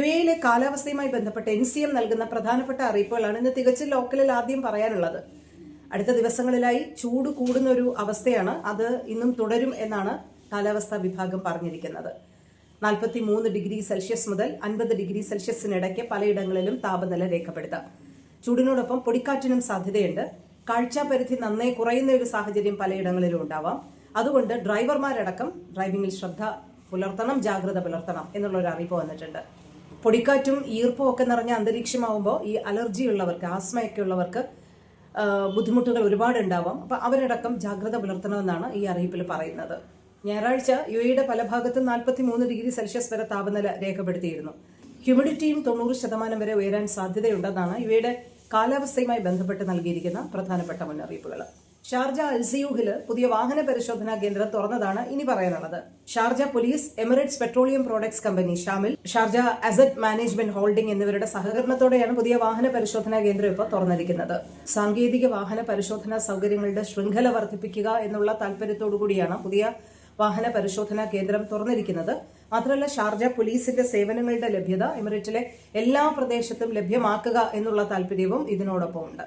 യുഎയിലെ കാലാവസ്ഥയുമായി ബന്ധപ്പെട്ട് N C M നൽകുന്ന പ്രധാനപ്പെട്ട അറിയിപ്പുകളാണ് ഇന്ന് തികച്ചും ലോക്കലിൽ ആദ്യം പറയാനുള്ളത്. അടുത്ത ദിവസങ്ങളിലായി ചൂട് കൂടുന്ന ഒരു അവസ്ഥയാണ് അത് ഇന്നും തുടരും എന്നാണ് കാലാവസ്ഥാ വിഭാഗം പറഞ്ഞിരിക്കുന്നത്. നാൽപ്പത്തി മൂന്ന് ഡിഗ്രി സെൽഷ്യസ് മുതൽ അൻപത് ഡിഗ്രി സെൽഷ്യസിനിടയ്ക്ക് പലയിടങ്ങളിലും താപനില രേഖപ്പെടുത്താം. ചൂടിനോടൊപ്പം പൊടിക്കാറ്റിനും സാധ്യതയുണ്ട്. കാഴ്ചാപരിധി നന്നേ കുറയുന്ന ഒരു സാഹചര്യം പലയിടങ്ങളിലും ഉണ്ടാവാം. അതുകൊണ്ട് ഡ്രൈവർമാരടക്കം ഡ്രൈവിംഗിൽ ശ്രദ്ധ പുലർത്തണം ജാഗ്രത പുലർത്തണം എന്നുള്ളൊരു അറിയിപ്പ് വന്നിട്ടുണ്ട്. പൊടിക്കാറ്റും ഈർപ്പവും ഒക്കെ നിറഞ്ഞ അന്തരീക്ഷമാവുമ്പോൾ ഈ അലർജി ഉള്ളവർക്ക് ആസ്മയൊക്കെ ഉള്ളവർക്ക് ബുദ്ധിമുട്ടുകൾ ഒരുപാട് ഉണ്ടാവാം അപ്പൊ അവരടക്കം ജാഗ്രത പുലർത്തണമെന്നാണ് ഈ അറിയിപ്പിൽ പറയുന്നത്. ഞായറാഴ്ച യു എയുടെ പല ഭാഗത്തും നാൽപ്പത്തി മൂന്ന് ഡിഗ്രി സെൽഷ്യസ് വരെ താപനില രേഖപ്പെടുത്തിയിരുന്നു. ഹ്യൂമിഡിറ്റിയും തൊണ്ണൂറ് ശതമാനം വരെ ഉയരാൻ സാധ്യതയുണ്ടെന്നാണ് യു എയുടെ കാലാവസ്ഥയുമായി ബന്ധപ്പെട്ട് നൽകിയിരിക്കുന്ന പ്രധാനപ്പെട്ട മുന്നറിയിപ്പുകൾ. ഷാർജ അൽസിയൂഹിൽ പുതിയ വാഹന പരിശോധനാ കേന്ദ്രം തുറന്നതാണ് ഇനി പറയാനുള്ളത്. Sharjah police Emirates petroleum products company Shamil Sharjah asset management holding എന്നിവരുടെ സഹകരണത്തോടെയാണ് പുതിയ വാഹന പരിശോധനാ കേന്ദ്രം ഇപ്പോൾ തുറന്നിരിക്കുന്നത്. സാങ്കേതിക വാഹന പരിശോധനാ സൗകര്യങ്ങളുടെ ശൃംഖല വർദ്ധിപ്പിക്കുക എന്നുള്ള താല്പര്യത്തോടു കൂടിയാണ് പുതിയ വാഹന പരിശോധനാ കേന്ദ്രം തുറന്നിരിക്കുന്നത്. മാത്രമല്ല ഷാർജ പോലീസിന്റെ സേവനങ്ങളുടെ ലഭ്യത എമിറേറ്റിലെ എല്ലാ പ്രദേശത്തും ലഭ്യമാക്കുക എന്നുള്ള താല്പര്യവും ഇതിനോടൊപ്പം ഉണ്ട്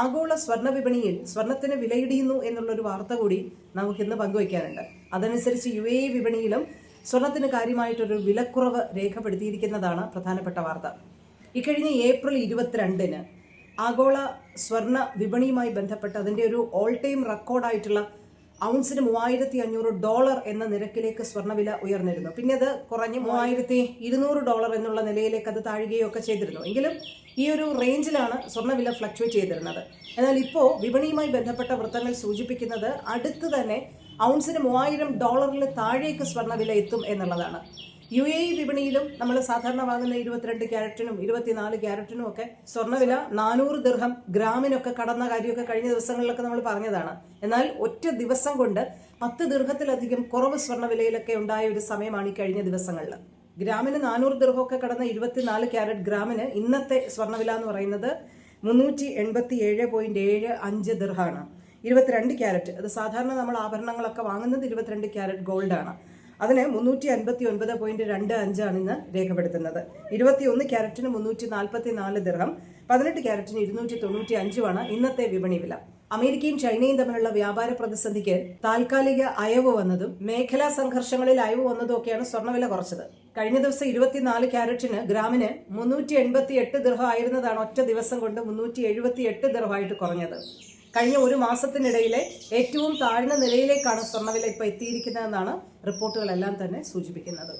ആഗോള സ്വർണ വിപണിയിൽ സ്വർണത്തിന് വിലയിടിയുന്നു എന്നുള്ളൊരു വാർത്ത കൂടി നമുക്ക് നമുക്കിന്ന് പങ്കുവയ്ക്കാനുണ്ട്. അതനുസരിച്ച് യു എ വിപണിയിലും സ്വർണത്തിന് കാര്യമായിട്ടൊരു വിലക്കുറവ് രേഖപ്പെടുത്തിയിരിക്കുന്നതാണ് പ്രധാനപ്പെട്ട വാർത്ത. ഇക്കഴിഞ്ഞ ഏപ്രിൽ ഇരുപത്തിരണ്ടിന് ആഗോള സ്വർണ വിപണിയുമായി ബന്ധപ്പെട്ട് അതിന്റെ ഒരു ഓൾ ടൈം റെക്കോർഡായിട്ടുള്ള ഔൺസിന് മൂവായിരത്തി അഞ്ഞൂറ് ഡോളർ എന്ന നിരക്കിലേക്ക് സ്വർണവില ഉയർന്നിരുന്നു. പിന്നെ അത് കുറഞ്ഞ് മൂവായിരത്തി ഇരുന്നൂറ് ഡോളർ എന്നുള്ള നിലയിലേക്ക് അത് താഴുകയോ ഒക്കെ ചെയ്തിരുന്നു. എങ്കിലും ഈ ഒരു റേഞ്ചിലാണ് സ്വർണവില ഫ്ലക്ച്വേറ്റ് ചെയ്തിരുന്നത്. എന്നാൽ ഇപ്പോൾ വിപണിയുമായി ബന്ധപ്പെട്ട വൃത്തങ്ങൾ സൂചിപ്പിക്കുന്നത് അടുത്ത് തന്നെ ഔൺസിന് മൂവായിരം ഡോളറിൽ താഴേക്ക് സ്വർണവില എത്തും എന്നുള്ളതാണ്. യു എ ഇ വിപണിയിലും നമ്മൾ സാധാരണ വാങ്ങുന്ന ഇരുപത്തിരണ്ട് ക്യാരറ്റിനും ഇരുപത്തിനാല് ക്യാരറ്റിനും ഒക്കെ സ്വർണവില നാനൂറ് ദീർഘം ഗ്രാമിനൊക്കെ കടന്ന കാര്യമൊക്കെ കഴിഞ്ഞ ദിവസങ്ങളിലൊക്കെ നമ്മൾ പറഞ്ഞതാണ്. എന്നാൽ ഒറ്റ ദിവസം കൊണ്ട് പത്ത് ദീർഘത്തിലധികം കുറവ് സ്വർണവിലയിലൊക്കെ ഉണ്ടായ ഒരു സമയമാണ് ഈ കഴിഞ്ഞ ദിവസങ്ങളിൽ. ഗ്രാമിന് നാനൂറ് ദീർഘമൊക്കെ കടന്ന ഇരുപത്തിനാല് ക്യാരറ്റ് ഗ്രാമിന് ഇന്നത്തെ സ്വർണവില എന്ന് പറയുന്നത് മുന്നൂറ്റി എൺപത്തി ഏഴ് പോയിന്റ് ഏഴ് അഞ്ച് ദിർഹാണ് ഇരുപത്തിരണ്ട് ക്യാരറ്റ് അത് സാധാരണ നമ്മൾ ആഭരണങ്ങളൊക്കെ വാങ്ങുന്നത് ഇരുപത്തിരണ്ട് ക്യാരറ്റ് ഗോൾഡാണ്. അതിന് മുന്നൂറ്റി അൻപത്തി ഒൻപത് പോയിന്റ് രണ്ട് അഞ്ചാണ് ഇന്ന് രേഖപ്പെടുത്തുന്നത്. ഇരുപത്തിയൊന്ന് ക്യാരറ്റിന് മുന്നൂറ്റി നാൽപ്പത്തി നാല് ദിർഹം പതിനെട്ട് ക്യാരറ്റിന് ഇരുന്നൂറ്റി തൊണ്ണൂറ്റി അഞ്ചുമാണ് ഇന്നത്തെ വിപണി വില. അമേരിക്കയും ചൈനയും തമ്മിലുള്ള വ്യാപാര പ്രതിസന്ധിക്ക് താൽക്കാലിക അയവ് വന്നതും മേഖലാ സംഘർഷങ്ങളിൽ അയവ് വന്നതും ഒക്കെയാണ് സ്വർണവില കുറച്ചത്. കഴിഞ്ഞ ദിവസം ഇരുപത്തിനാല് ക്യാരറ്റിന് ഗ്രാമിന് മുന്നൂറ്റി എൺപത്തി എട്ട് ദിർഹം ഒറ്റ ദിവസം കൊണ്ട് മുന്നൂറ്റി എഴുപത്തി എട്ട് ദിർഹമായിട്ട് കുറഞ്ഞത്. കഴിഞ്ഞ ഒരു മാസത്തിനിടയിലെ ഏറ്റവും താഴ്ന്ന നിലയിലേക്കാണ് സ്വർണവില ഇപ്പോൾ എത്തിയിരിക്കുന്നതെന്നാണ് റിപ്പോർട്ടുകളെല്ലാം തന്നെ സൂചിപ്പിക്കുന്നത്.